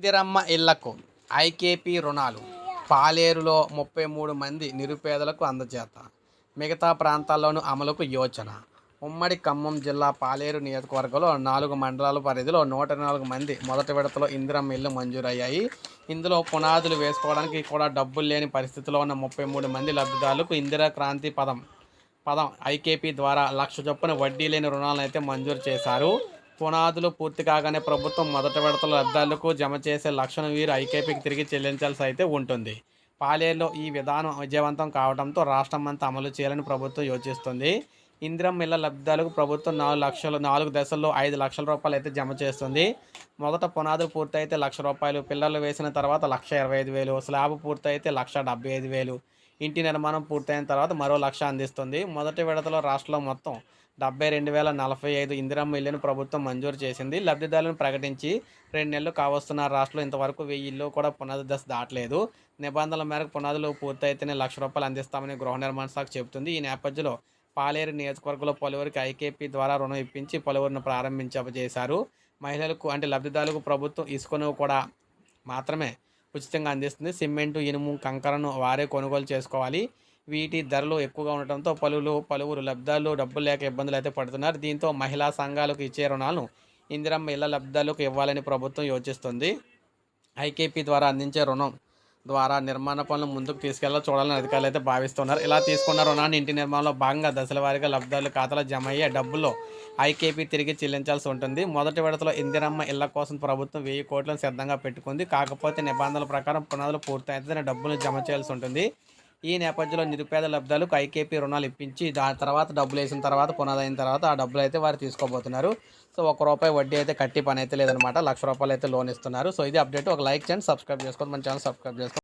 ఇందిరమ్మ ఇళ్ళకు ఐకేపీ రుణాలు. పాలేరులో ముప్పై మూడు మంది నిరుపేదలకు అందజేత. మిగతా ప్రాంతాల్లోనూ అమలుకు యోచన. ఉమ్మడి ఖమ్మం జిల్లా పాలేరు నియోజకవర్గంలో నాలుగు మండలాల పరిధిలో నూట నాలుగు మంది మొదటి విడతలో ఇందిరమ్మ ఇల్లు మంజూరయ్యాయి. ఇందులో పునాదులు వేసుకోవడానికి కూడా డబ్బులు లేని పరిస్థితిలో ఉన్న ముప్పై మూడు మంది లబ్ధిదారులకు ఇందిరా క్రాంతి పదం పదం ఐకేపీ ద్వారా లక్ష చొప్పున వడ్డీ లేని రుణాలను అయితే మంజూరు చేశారు. పునాదులు పూర్తి కాగానే ప్రభుత్వం మొదటి విడతల లబ్ధాలకు జమ చేసే లక్షను వీరు ఐకేపీకి తిరిగి చెల్లించాల్సి అయితే ఉంటుంది. పాలేరులో ఈ విధానం విజయవంతం కావడంతో రాష్ట్రం అంతా అమలు చేయాలని ప్రభుత్వం యోచిస్తుంది. ఇందిరం ఇళ్ళ లబ్ధాలకు ప్రభుత్వం నాలుగు లక్షలు నాలుగు దశల్లో ఐదు లక్షల రూపాయలు అయితే జమ చేస్తుంది. మొదట పునాదులు పూర్తయితే లక్ష రూపాయలు పిల్లలు వేసిన తర్వాత లక్ష ఇరవై ఐదు వేలు స్లాబ్ పూర్తయితే లక్ష డెబ్బై ఐదు వేలు. ఇంటి నిర్మాణం పూర్తయిన తర్వాత మరో లక్ష అందిస్తుంది. మొదటి విడతలో రాష్ట్రంలో మొత్తం డెబ్బై రెండు వేల నలభై ఐదు ఇందిరమ్మ ఇల్లును ప్రభుత్వం మంజూరు చేసింది. లబ్ధిదారులను ప్రకటించి రెండు నెలలు కావస్తున్న రాష్ట్రంలో ఇంతవరకు వెయ్యి ఇల్లు కూడా పునాది దశ దాటలేదు. నిబంధనల మేరకు పునాదులు పూర్తయితేనే లక్ష రూపాయలు అందిస్తామని గృహ నిర్మాణ శాఖ చెబుతుంది. ఈ నేపథ్యంలో పాలేరు నియోజకవర్గంలో పలువురికి ఐకేపీ ద్వారా రుణం ఇప్పించి పలువురిని ప్రారంభించజేశారు మహిళలకు అంటే లబ్ధిదారులకు ప్రభుత్వం ఇసుకను కూడా మాత్రమే ఉచితంగా అందిస్తుంది. సిమెంటు ఇనుము కంకరను వారే కొనుగోలు చేసుకోవాలి. వీటి ధరలు ఎక్కువగా ఉండటంతో పలువురు పలువురు లబ్ధాలు డబ్బులు లేక ఇబ్బందులు అయితే పడుతున్నారు. దీంతో మహిళా సంఘాలకు ఇచ్చే రుణాలను ఇందిరమ్మ ఇళ్ళ లబ్ధాలకు ఇవ్వాలని ప్రభుత్వం యోచిస్తుంది. ఐకేపీ ద్వారా అందించే రుణం ద్వారా నిర్మాణ పనులు ముందుకు తీసుకెళ్ళా చూడాలని అధికారులు అయితే భావిస్తున్నారు. ఇలా తీసుకున్న రుణాన్ని ఇంటి నిర్మాణంలో భాగంగా దశల వారీగా లబ్ధాలు ఖాతాలో జమ అయ్యే డబ్బుల్లో ఐకేపీ తిరిగి చెల్లించాల్సి ఉంటుంది. మొదటి విడతలో ఇందిరమ్మ ఇళ్ళ కోసం ప్రభుత్వం వెయ్యి కోట్లను సిద్ధంగా పెట్టుకుంది. కాకపోతే నిబంధనల ప్రకారం పునాదులు పూర్తయితే డబ్బులు జమ చేయాల్సి ఉంటుంది. ఈ నేపథ్యంలో నిరుపేద లబ్ధాలకు ఐకేపీ రుణాలు ఇప్పించి దాని తర్వాత డబ్బులు వేసిన తర్వాత పునాది అయిన తర్వాత ఆ డబ్బులు అయితే వారు తీసుకోబోతున్నారు. సో ఒక రూపాయి వడ్డీ అయితే కట్టి పని అయితే లేదనమాట లక్ష రూపాయలు అయితే లోన్ ఇస్తున్నారు. సో ఇది అప్డేట్. ఒక లైక్ చేయండి సబ్స్క్రైబ్ చేసుకోండి. మన ఛానల్ సబ్స్క్రైబ్ చేసుకోండి.